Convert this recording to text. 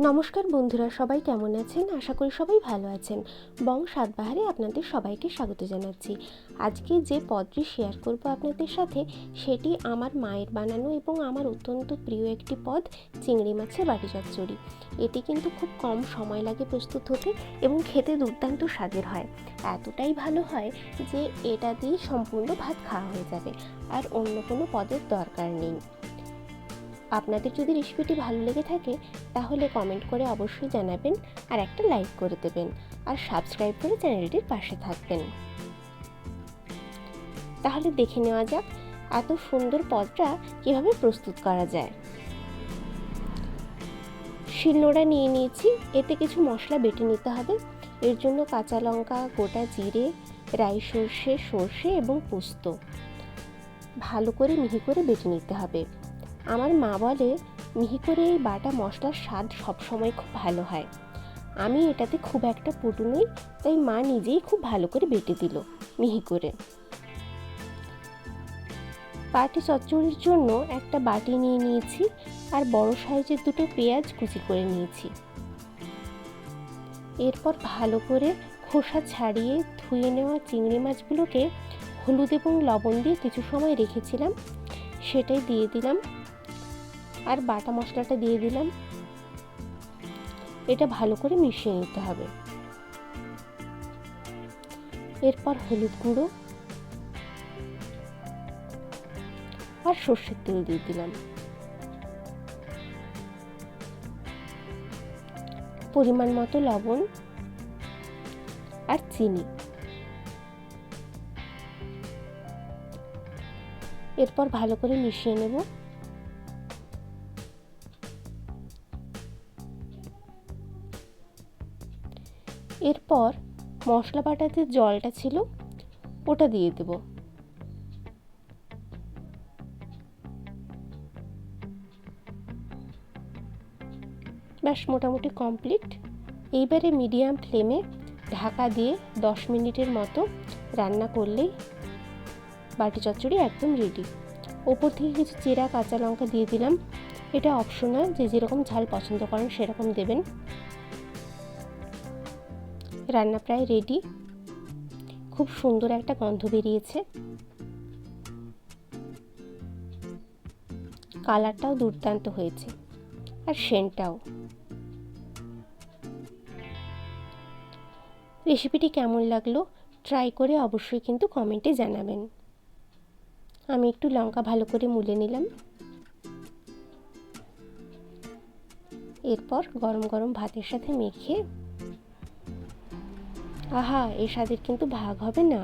নমস্কার বন্ধুরা, সবাই কেমন আছেন? আশা করি সবাই ভালো আছেন। বং সাতবাহারে আপনাদের সবাইকে স্বাগত জানাচ্ছি। আজকে যে পদটি শেয়ার করব আপনাদের সাথে, সেটি আমার মায়ের বানানো এবং আমার অত্যন্ত প্রিয় একটি পদ, চিংড়ি মাছের বাটি চচ্চড়ি। এটি কিন্তু খুব কম সময় লাগে প্রস্তুত হতে এবং খেতে দুর্দান্ত স্বাদের হয়। এতটাই ভালো হয় যে এটা দিয়ে সম্পূর্ণ ভাত খাওয়া হয়ে যাবে। আর অন্য কোনো পদের দরকার নেই। আপনাদের যদি রেসিপিটি ভালো লেগে থাকে, তাহলে কমেন্ট করে অবশ্যই জানাবেন আর একটা লাইক করে দেবেন আর সাবস্ক্রাইব করে চ্যানেলটির পাশে থাকবেন। তাহলে দেখে নেওয়া যাক এত সুন্দর পদটা কীভাবে প্রস্তুত করা যায়। শিলনোড়া নিয়ে নিয়েছি, এতে কিছু মশলা বেটে নিতে হবে। এর জন্য কাঁচা লঙ্কা, গোটা জিরে, রাই সর্ষে সর্ষে এবং পোস্ত। ভালো করে মিহি করে বেটে নিতে হবে। আমার মা বলে, মিহি করে এই বাটা মশলার স্বাদ সবসময় খুব ভালো হয়। আমি এটাতে খুব একটা পটু নই, তাই মা নিজেই খুব ভালো করে বেটে দিল মিহি করে। পাটি চচ্চড়ির জন্য একটা বাটি নিয়ে নিয়েছি আর বড় সাইজের দুটো পেঁয়াজ কুচি করে নিয়েছি। এরপর ভালো করে খোসা ছাড়িয়ে ধুয়ে নেওয়া চিংড়ি মাছগুলোকে হলুদ এবং লবণ দিয়ে কিছু সময় রেখেছিলাম, সেটাই দিয়ে দিলাম। আর বাটা মশলাটা দিয়ে দিলাম। এটা ভালো করে মিশিয়ে নিতে হবে। এরপর হলুদ গুঁড়ো আর সর্ষের তেল দিয়ে দিলাম। পরিমাণ মতো লবণ আর চিনি। এরপর ভালো করে মিশিয়ে নেব। এরপর মশলা বাটাতে জলটা ছিল, ওটা দিয়ে দেব। ব্যাস, মোটামুটি কমপ্লিট এইবারে মিডিয়াম ফ্লেমে ঢাকা দিয়ে দশ মিনিটের মতো রান্না করলেই বাটি চচ্চড়ি একদম রেডি ওপর থেকে কিছু চেরা কাঁচা লঙ্কা দিয়ে দিলাম। এটা অপশনাল যে যেরকম ঝাল পছন্দ করেন সেরকম দেবেন। রান্না প্রায় রেডি খুব সুন্দর একটা গন্ধ বেরিয়েছে। কালারটাও দুর্দান্ত হয়েছে। আর সেন্টটাও। রেসিপিটি কেমন লাগল? ট্রাই করে অবশ্যই কিন্তু কমেন্টে জানাবেন। আমি একটু লঙ্কা ভালো করে মুলে নিলাম। এরপর গরম গরম ভাতের সাথে মেখে আহা এর স্বাদের কিন্তু ভাগ হবে না।